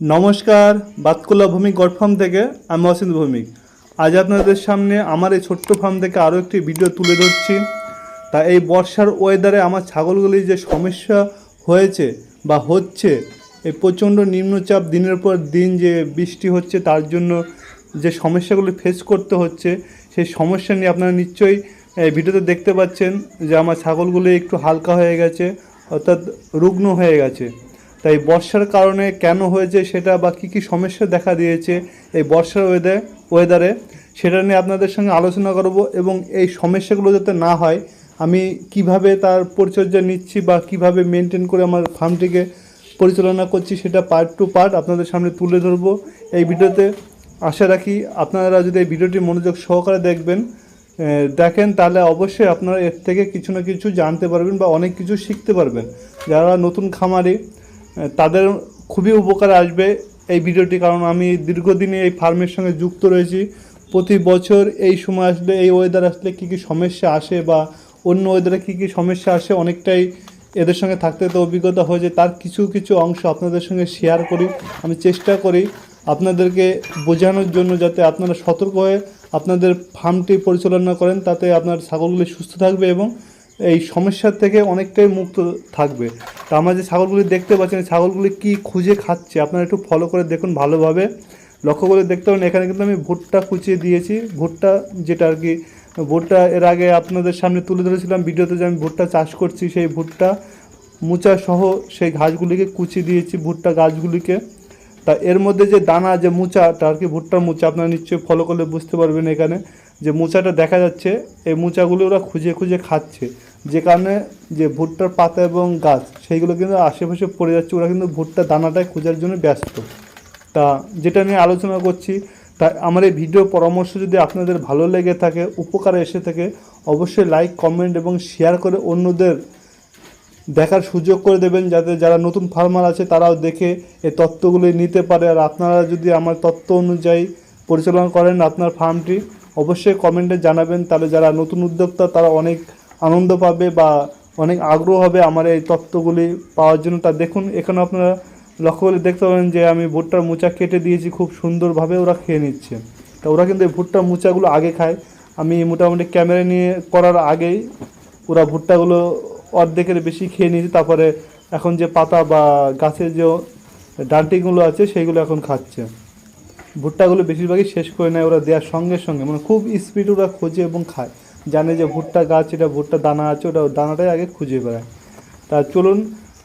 নমস্কার Batkulla Bhowmik god farm থেকে আমি অসিত ভৌমিক। আজ আপনাদের সামনে আমার এই ছোট্ট ফার্ম থেকে আরও একটি ভিডিও তুলে ধরছি। তা এই বর্ষার ওয়েদারে আমার ছাগলগুলির যে সমস্যা হয়েছে বা হচ্ছে, এই প্রচণ্ড নিম্নচাপ দিনের পর দিন যে বৃষ্টি হচ্ছে তার জন্য যে সমস্যাগুলি ফেস করতে হচ্ছে, সেই সমস্যা নিয়ে আপনারা নিশ্চয়ই ভিডিওতে দেখতে পাচ্ছেন যে আমার ছাগলগুলি একটু হালকা হয়ে গেছে, অর্থাৎ রুগ্ন হয়ে গেছে। তাই বর্ষার কারণে কেন হয়েছে সেটা বা কী কী সমস্যা দেখা দিয়েছে এই বর্ষার ওয়েদারে ওয়েদারে সেটা নিয়ে আপনাদের সঙ্গে আলোচনা করব এবং এই সমস্যাগুলো যাতে না হয়, আমি কীভাবে তার পরিচর্যা নিচ্ছি বা কীভাবে মেনটেন করে আমার ফার্মটিকে পরিচালনা করছি সেটা পার্ট টু পার্ট আপনাদের সামনে তুলে ধরবো এই ভিডিওতে। আশা রাখি আপনারা যদি এই ভিডিওটি মনোযোগ সহকারে দেখবেন দেখেন তাহলে অবশ্যই আপনারা এর থেকে কিছু না কিছু জানতে পারবেন বা অনেক কিছু শিখতে পারবেন। যারা নতুন খামারি তাদের খুবই উপকারে আসবে এই ভিডিওটি, কারণ আমি দীর্ঘদিনে এই ফার্মের সঙ্গে যুক্ত রয়েছি। প্রতি বছর এই সময় আসলে এই ওয়েদার আসলে কী কী সমস্যা আসে বা অন্য ওয়েদারে কী কী সমস্যা আসে অনেকটাই এদের সঙ্গে থাকতে তো অভিজ্ঞতা হয়েছে। তার কিছু কিছু অংশ আপনাদের সঙ্গে শেয়ার করি, আমি চেষ্টা করি আপনাদেরকে বোঝানোর জন্য যাতে আপনারা সতর্ক হয়ে আপনাদের ফার্মটি পরিচালনা করেন, তাতে আপনার ছাগলগুলি সুস্থ থাকবে এবং এই সমস্যার থেকে অনেকটাই মুক্ত থাকবে। তা আমরা যে ছাগলগুলি দেখতে পাচ্ছেন ছাগলগুলি কি খুঁজে খাচ্ছে? আপনারা একটু ফলো করে দেখুন ভালোভাবে। লক্ষ্য করে দেখতে পাবেন এখানে কিন্তু আমি ভুট্টা কুচিয়ে দিয়েছি। ভুট্টা যেটা আর কি, ভুট্টা এর আগে আপনাদের সামনে তুলে ধরেছিলাম ভিডিওতে যে আমি ভুট্টা চাষ করছি, সেই ভুট্টা মুচা সহ সেই ঘাসগুলিকে কুচিয়ে দিয়েছি, ভুট্টা গাছগুলিকে। তা এর মধ্যে যে দানা, যে মুচাটা আর কি ভুট্টার মুচা, আপনারা নিশ্চয়ই ফলো করলে বুঝতে পারবেন এখানে। যে মুচাটা দেখা যাচ্ছে, এই মুচাগুলো ওরা খুঁজে খুঁজে খাচ্ছে। যে কারণে যে ভুট্টার পাতা এবং গাছ, সেইগুলো কিন্তু আশেপাশে পড়ে যাচ্ছে। ওরা কিন্তু ভুট্টা দানাটাই খোঁজার জন্য ব্যস্ত। তা যেটা নিয়ে আলোচনা করছি, তা আমার এই ভিডিও পরামর্শ যদি আপনাদের ভালো লেগে থাকে, উপকারে এসে থাকে, অবশ্যই লাইক কমেন্ট এবং শেয়ার করে অন্যদের দেখার সুযোগ করে দেবেন, যাতে যারা নতুন ফার্মার আছে তারাও দেখে এই তত্ত্বগুলি নিতে পারে। আর আপনারা যদি আমার তত্ত্ব অনুযায়ী পরিচালনা করেন আপনার ফার্মটি অবশ্যই কমেন্টে জানাবেন। তাহলে যারা নতুন উদ্যোক্তা, তারা অনেক আনন্দ পাবে বা অনেক আগ্রহ হবে আমার এই তত্ত্বগুলি পাওয়ার জন্য। তা দেখুন এখানে আপনারা লক্ষ্য করে দেখতে পাবেন যে আমি ভুট্টার মোচা কেটে দিয়েছি, খুব সুন্দরভাবে ওরা খেয়ে নিচ্ছে। তা ওরা কিন্তু এই ভুট্টার মোচাগুলো আগে খায়। আমি মোটামুটি ক্যামেরা নিয়ে করার আগেই ওরা ভুট্টাগুলো অর্ধেকের বেশি খেয়ে নিয়েছে। তারপরে এখন যে পাতা বা গাছের যে ডান্টিগুলো আছে, সেইগুলো এখন খাচ্ছে। ভুট্টাগুলো বেশিরভাগই শেষ করে নেয় ওরা দেওয়ার সঙ্গে সঙ্গে। মানে খুব স্পিড ওরা খোঁজে এবং খায়। জানে যে ভুট্টা গাছ এটা ভুট্টা দানা আছে, ওটা দানাটাই আগে খুঁজে বেড়ায়। তা চলুন,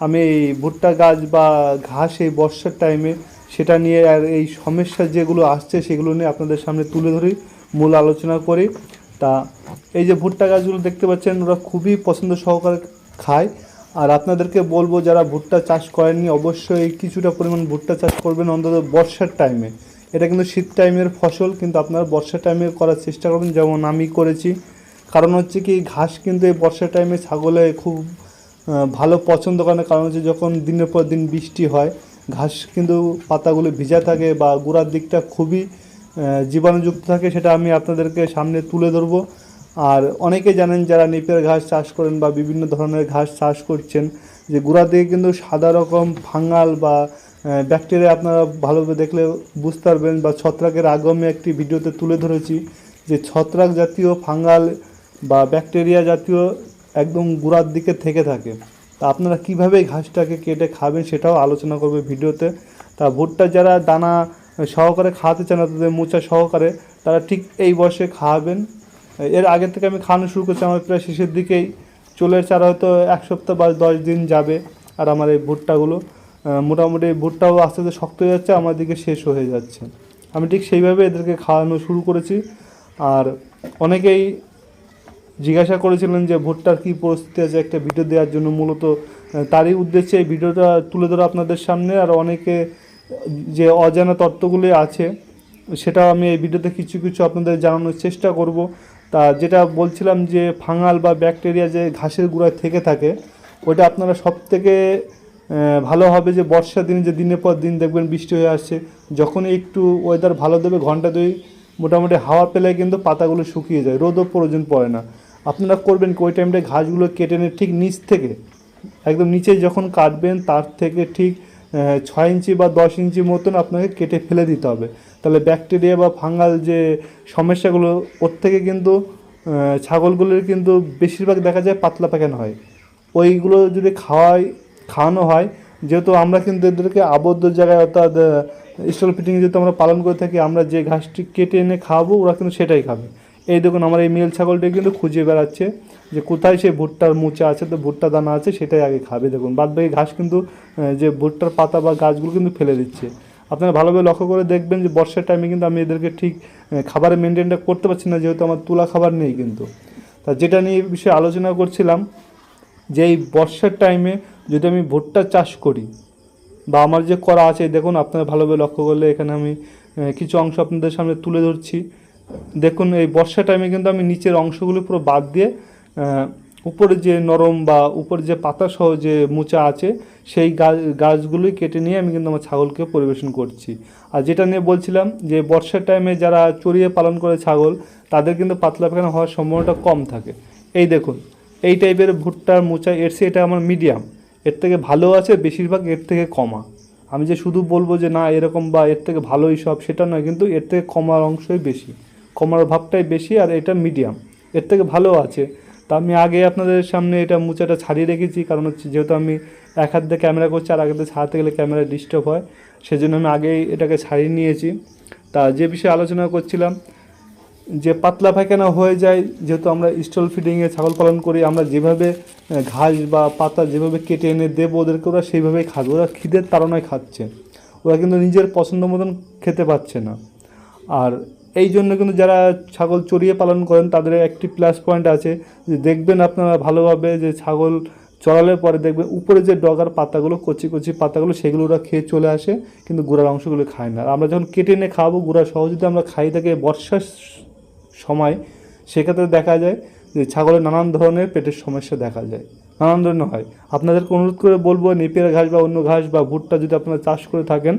আমি এই ভুট্টা গাছ বা ঘাস এই বর্ষার টাইমে সেটা নিয়ে আর এই সমস্যা যেগুলো আসছে সেগুলো নিয়ে আপনাদের সামনে তুলে ধরি, মূল আলোচনা করি। তা এই যে ভুট্টা গাছগুলো দেখতে পাচ্ছেন, ওরা খুবই পছন্দ সহকারে খায়। আর আপনাদেরকে বলব, যারা ভুট্টা চাষ করেননি, অবশ্যই কিছুটা পরিমাণ ভুট্টা চাষ করবেন অন্তত বর্ষার টাইমে এটা কিন্তু শীত টাইমের ফসল, কিন্তু আপনারা বর্ষার টাইমে করার চেষ্টা করবেন যেমন আমি করেছি কারণ হচ্ছে কি ঘাস কিন্তু এই বর্ষার টাইমে ছাগলে খুব ভালো পছন্দ করে না। কারণ হচ্ছে যখন দিনের পর দিন বৃষ্টি হয়, ঘাস কিন্তু পাতাগুলো ভিজা থাকে বা গোড়ার দিকটা খুবই জীবাণুযুক্ত থাকে, সেটা আমি আপনাদেরকে সামনে তুলে ধরবো। আর অনেকে জানেন যারা নিপের ঘাস চাষ করেন বা বিভিন্ন ধরনের ঘাস চাষ করছেন, যে গোড়া দিকে কিন্তু সাদা রকম ফাঙ্গাল বা ব্যাকটেরিয়া আপনারা ভালোভাবে দেখলে বুঝতে পারবেন বা ছত্রাকের আগমে একটি ভিডিওতে তুলে ধরেছি, যে ছত্রাক জাতীয় ফাঙ্গাল বা ব্যাকটেরিয়া জাতীয় একদম গোড়ার দিকে থেকে থাকে। তা আপনারা কীভাবে এই ঘাসটাকে কেটে খাবেন সেটাও আলোচনা করবে ভিডিওতে। তা ভুট্টা যারা দানা সহকারে খাওয়াতে চান তাদের মোচা সহকারে, তারা ঠিক এই বয়সে খাওয়াবেন এর আগে থেকে আমি খাওয়ানো শুরু করছি, আমার প্রায় শেষের দিকেই চলে আর হয়তো এক সপ্তাহ বা দশ দিন যাবে আর আমার এই ভুট্টাগুলো। মোটামুটি ভুট্টাও আস্তে আস্তে শক্ত হয়ে যাচ্ছে, আমার দিকে শেষ হয়ে যাচ্ছে। আমি ঠিক সেইভাবে এদেরকে খাওয়ানো শুরু করেছি। আর অনেকেই জিজ্ঞাসা করেছিলেন যে ভোটটার কী পরিস্থিতি আছে একটা ভিডিও দেওয়ার জন্য মূলত তারই উদ্দেশ্যে এই ভিডিওটা তুলে ধরা আপনাদের সামনে। আর অনেকে যে অজানা তত্ত্বগুলি আছে, সেটা আমি এই ভিডিওতে কিছু কিছু আপনাদের জানানোর চেষ্টা করব। তা যেটা বলছিলাম যে ফাঙাল বা ব্যাকটেরিয়া যে ঘাসের গুঁড়ায় থেকে থাকে, ওটা আপনারা সব থেকে ভালো হবে যে বর্ষার দিনে যে দিনের পর দিন দেখবেন বৃষ্টি হয়ে আসছে, যখন একটু ওয়েদার ভালো দেবে, ঘণ্টা দুই মোটামুটি হাওয়া পেলে কিন্তু পাতাগুলো শুকিয়ে যায়, রোদও প্রয়োজন পড়ে না। আপনারা করবেন কি? ওই টাইমটায় ঘাসগুলো কেটে নিয়ে ঠিক নিচ থেকে, একদম নিচে যখন কাটবেন, তার থেকে ঠিক ছয় ইঞ্চি বা দশ ইঞ্চি মতন আপনাকে কেটে ফেলে দিতে হবে। তাহলে ব্যাকটেরিয়া বা ফাঙ্গাল যে সমস্যাগুলো, ওর থেকে কিন্তু ছাগলগুলোর কিন্তু বেশিরভাগ দেখা যায় পাতলা পায়খানা হয়। ওইগুলো যদি খাওয়াই, খাওয়ানো হয়, যেহেতু আমরা কিন্তু এদেরকে আবদ্ধ জায়গায় অর্থাৎ স্টল ফিটিং যেহেতু আমরা পালন করে থাকি, আমরা যে ঘাসটি কেটে এনে খাওয়াবো, ওরা কিন্তু সেটাই খাবে। এই দেখুন, আমার এই মেল ছাগলটি কিন্তু খুঁজে বেড়াচ্ছে যে কোথায় সেই ভুট্টার মুচা আছে, তো ভুট্টা দানা আছে, সেটাই আগে খাবে। দেখুন, বাদ বাকি ঘাস কিন্তু যে ভুট্টার পাতা বা গাছগুলো কিন্তু ফেলে দিচ্ছে। আপনারা ভালোভাবে লক্ষ্য করে দেখবেন যে বর্ষার টাইমে কিন্তু আমি এদেরকে ঠিক খাবারের মেনটেনটা করতে পারছি না, যেহেতু আমার তুলা খাবার নেই কিন্তু। তা যেটা নিয়ে বিষয়ে আলোচনা করছিলাম, যে এই বর্ষার টাইমে যদি আমি ভুট্টা চাষ করি, বা আমার যে করা আছে, দেখুন, আপনারা ভালোভাবে লক্ষ্য করলে এখানে আমি কিছু অংশ আপনাদের সামনে তুলে ধরছি। দেখুন, এই বর্ষা টাইমে কিন্তু আমি নিচের অংশগুলো পুরো বাদ দিয়ে উপরে যে নরম বা উপরে যে পাতা সহ যে মোচা আছে, সেই গাছ গাছগুলোই কেটে নিয়ে আমি কিন্তু আমার ছাগলকে পরিবেশন করছি। আর যেটা নিয়ে বলছিলাম যে বর্ষার টাইমে যারা চড়িয়ে পালন করে ছাগল, তাদের কিন্তু পাতলা পায়খানা হওয়ার সম্ভাবনাটা কম থাকে। এই দেখুন, এই টাইপের ভুট্টার মোচা, এর এটা আমার মিডিয়াম এর থেকে ভালো আছে, বেশিরভাগ এর থেকে কমা। আমি যে শুধু বলব যে, না, এরকম বা এর থেকে ভালোই সব, সেটা নয়, কিন্তু এর থেকে কমার অংশই বেশি। কমার ভাবটাই বেশি আর এটা মিডিয়াম এর থেকে ভালো আছে। তা আমি আগে আপনাদের সামনে এটা মুচাটা ছাড়িয়ে রেখেছি, কারণ হচ্ছে যেহেতু আমি এক হাত দিয়ে ক্যামেরা করছি আর এক হাতে ছাড়াতে গেলে ক্যামেরা ডিস্টার্ব হয়, সেজন্য আমি আগেই এটাকে ছাড়িয়ে নিয়েছি। তা যে বিষয়ে আলোচনা করছিলাম, যে পাতলা পায়খানা হয়ে যায়, যেহেতু আমরা স্টল ফিডিংয়ে ছাগল পালন করি, আমরা যেভাবে ঘাস বা পাতা যেভাবে কেটে এনে দেবো ওদেরকে ওরা সেইভাবেই খাবে। ওরা খিদের তাড়নায় খাচ্ছে। ওরা কিন্তু নিজের পছন্দ মতন খেতে পাচ্ছে না। আর এই জন্য কিন্তু যারা ছাগল চড়িয়ে পালন করেন, তাদের একটি প্লাস পয়েন্ট আছে যে দেখবেন আপনারা ভালোভাবে যে ছাগল চড়ালে পরে দেখবেন উপরে যে ডগার পাতাগুলো, কচি কচি পাতাগুলো, সেগুলো ওরা খেয়ে চলে আসে, কিন্তু গুড়ার অংশগুলো খায় না। আর আমরা যখন কেটে এনে খাওয়াবো, গুড়া সহ যদি আমরা খাই থাকে বর্ষার সময়, সেক্ষেত্রে দেখা যায় যে ছাগলের নানান ধরনের পেটের সমস্যা দেখা যায়, নানান ধরনের হয়। আপনাদেরকে অনুরোধ করে বলব নেপিয়ার ঘাস বা অন্য ঘাস বা ভুট্টা যদি আপনারা চাষ করে থাকেন,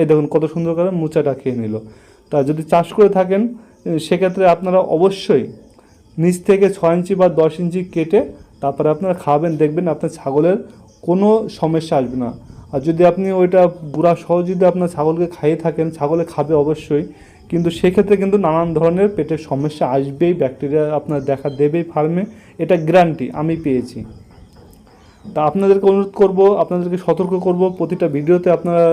এই দেখুন কত সুন্দর করে মোচাটা খেয়ে নিল। তা যদি চাষ করে থাকেন সেক্ষেত্রে আপনারা অবশ্যই নিচ থেকে ছয় ইঞ্চি বা দশ ইঞ্চি কেটে তারপরে আপনারা খাবেন, দেখবেন আপনার ছাগলের কোনো সমস্যা আসবে না। আর যদি আপনি ওইটা গুঁড়া সহ যদি আপনার ছাগলকে খাইয়ে থাকেন, ছাগলে খাবে অবশ্যই, কিন্তু সেক্ষেত্রে কিন্তু নানান ধরনের পেটের সমস্যা আসবেই, ব্যাকটেরিয়া আপনার দেখা দেবেই ফার্মে, এটা গ্যারান্টি আমি পেয়েছি। তা আপনাদেরকে অনুরোধ করব, আপনাদেরকে সতর্ক করব, প্রতিটা ভিডিওতে আপনারা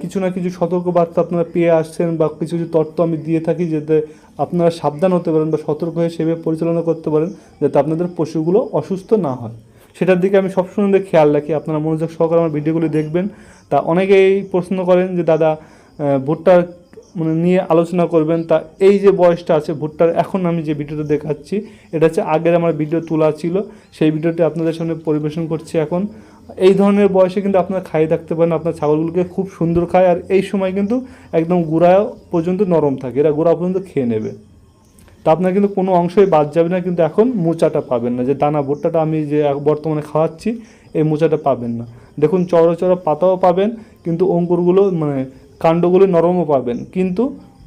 কিছু না কিছু সতর্কবার্তা আপনারা পেয়ে আসছেন বা কিছু কিছু তথ্য আমি দিয়ে থাকি যাতে আপনারা সাবধান হতে পারেন বা সতর্ক হয়ে সেভাবে পরিচালনা করতে পারেন যাতে আপনাদের পশুগুলো অসুস্থ না হয়। সেটার দিকে আমি সবসময় খেয়াল রাখি। আপনারা মনোযোগ সহকারে আমার ভিডিওগুলি দেখবেন। তা অনেকেই প্রশ্ন করেন যে, দাদা ভুট্টার মানে নিয়ে আলোচনা করবেন? তা এই যে বয়সটা আছে, ভুট্টার এখন আমি যে ভিডিওটা দেখাচ্ছি, এটা হচ্ছে আগের আমার ভিডিও তোলা ছিল। সেই ভিডিওটি আপনাদের সামনে পরিবেশন করছি এখন। এই ধরনের বয়সে কিন্তু আপনারা খাইয়ে থাকতে পারেন, আপনার ছাগলগুলোকে খুব সুন্দর খায়, আর এই সময় কিন্তু একদম গুঁড়া পর্যন্ত নরম থাকে, এরা গুঁড়া পর্যন্ত খেয়ে নেবে। তা আপনার কিন্তু কোনো অংশই বাদ যাবে না, কিন্তু এখন মোচাটা পাবেন না, যে দানা ভুট্টাটা আমি যে বর্তমানে খাওয়াচ্ছি, এই মোচাটা পাবেন না। দেখুন, চড়ো চড়ো পাতাও পাবেন, কিন্তু অঙ্কুরগুলো মানে কাণ্ডগুলো নরমও পাবেন, কিন্তু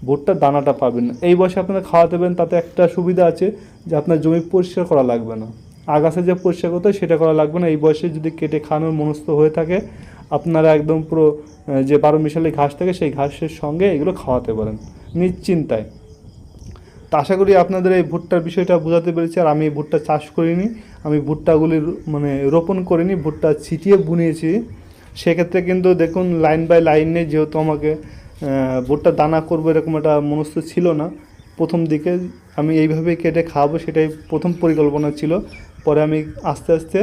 ভুট্টার দানাটা পাবেন না। এই বয়সে আপনারা খাওয়াতে পারেন, তাতে একটা সুবিধা আছে, যে আপনার জমি পরিষ্কার করা লাগবে না। আগাছা যে পরিষ্কার করতে সেটা করা লাগবে না। এই বয়সে যদি কেটে খাওয়ানোর মনস্থ হয়ে থাকে, আপনারা একদম পুরো যে বারো মিশালি ঘাস থাকে সেই ঘাসের সঙ্গে এগুলো খাওয়াতে পারেন। নিশ্চিন্তায়। তা আশা করি আপনাদের এই ভুট্টার বিষয়টা বোঝাতে পেরেছি, আর আমি ভুট্টা চাষ করিনি। আমি ভুট্টাগুলি মানে রোপণ করিনি, ভুট্টা ছিটিয়ে বুনিয়েছি। সেক্ষেত্রে কিন্তু দেখুন, লাইন বাই লাইনে যেহেতু আমাকে ভুট্টা দানা করব এরকম একটা মনস্থ ছিল না। প্রথম দিকে আমি এইভাবেই কেটে খাওয়াবো, সেটাই প্রথম পরিকল্পনা ছিল। পরে আমি আস্তে আস্তে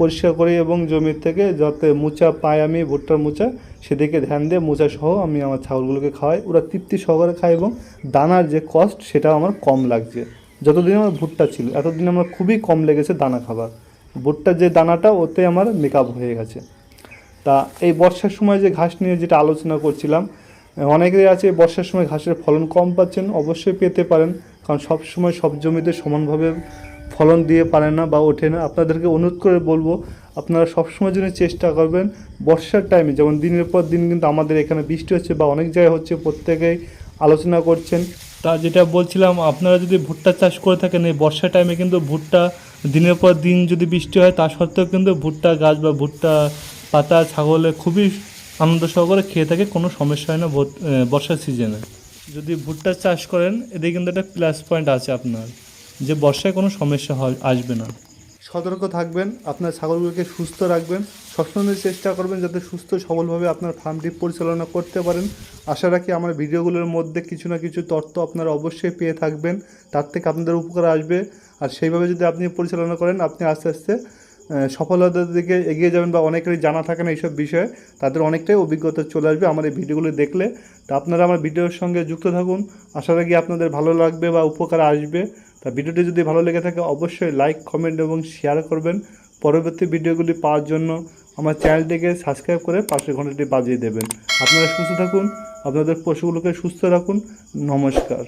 পরিষ্কার করি এবং জমির থেকে যাতে মোচা পাই আমি, ভুট্টার মোচা, সেদিকে ধ্যান দিয়ে মোচা সহ আমি আমার ছাগলগুলোকে খাওয়াই। ওরা তৃপ্তি সহকারে খায় এবং দানার যে কস্ট সেটা আমার কম লাগছে। যতদিন আমার ভুট্টা ছিল, এতদিন আমার খুবই কম লেগেছে দানা খাবার। ভুট্টার যে দানাটা, ওতে আমার মেকআপ হয়ে গেছে। তা এই বর্ষার সময় যে ঘাস নিয়ে যেটা আলোচনা করছিলাম, অনেকেই আছে বর্ষার সময় ঘাসের ফলন কম পাচ্ছেন, অবশ্যই পেতে পারেন। কারণ সব সময় সব জমিতে সমানভাবে ফলন দিয়ে পারে না বা ওঠে না। আপনাদেরকে অনুরোধ করে বলব, আপনারা সবসময় জন্য চেষ্টা করবেন বর্ষার টাইমে যেমন দিনের পর দিন কিন্তু আমাদের এখানে বৃষ্টি হচ্ছে বা অনেক জায়গায় হচ্ছে, প্রত্যেকেই আলোচনা করছেন। তা যেটা বলছিলাম, আপনারা যদি ভুট্টা চাষ করে থাকেন, এই বর্ষার টাইমে কিন্তু ভুট্টা দিনের পর দিন যদি বৃষ্টি হয়, তা সত্ত্বেও কিন্তু ভুট্টা গাছ বা ভুট্টা পাতা, ছাগলে খুবই আনন্দ সহকারে খেয়ে থাকে, কোনো সমস্যা হয় না বর্ষার সিজনে যদি ভুট্টা চাষ করেন, এদিকে কিন্তু একটা প্লাস পয়েন্ট আছে আপনার। যে বর্ষায় কোনো সমস্যা আসবে না। সতর্ক থাকবেন, আপনার ছাগলগুলোকে সুস্থ রাখবেন, সবসময় চেষ্টা করবেন যাতে সুস্থ সবলভাবে আপনার ফার্মটি পরিচালনা করতে পারেন। আশা রাখি আমার ভিডিওগুলোর মধ্যে কিছু না কিছু তথ্য আপনারা অবশ্যই পেয়ে থাকবেন, তার থেকে আপনাদের উপকার আসবে। আর সেইভাবে যদি আপনি পরিচালনা করেন, আপনি আস্তে আস্তে সফলতার দিকে এগিয়ে যাবেন বা অনেকেরই জানা থাকে না এইসব বিষয়ে, তাদের অনেকটাই অভিজ্ঞতা চলে আসবে আমার এই ভিডিওগুলো দেখলে। তা আপনারা আমার ভিডিওর সঙ্গে যুক্ত থাকুন। আশা রাখি আপনাদের ভালো লাগবে বা উপকার আসবে। তা ভিডিওটি যদি ভালো লেগে থাকে, অবশ্যই লাইক কমেন্ট এবং শেয়ার করবেন। পরবর্তী ভিডিওগুলি পাওয়ার জন্য আমার চ্যানেলটিকে সাবস্ক্রাইব করে পাশের ঘন্টাটি বাজিয়ে দেবেন। আপনারা সুস্থ থাকুন, আপনাদের পশুগুলোকে সুস্থ রাখুন। নমস্কার।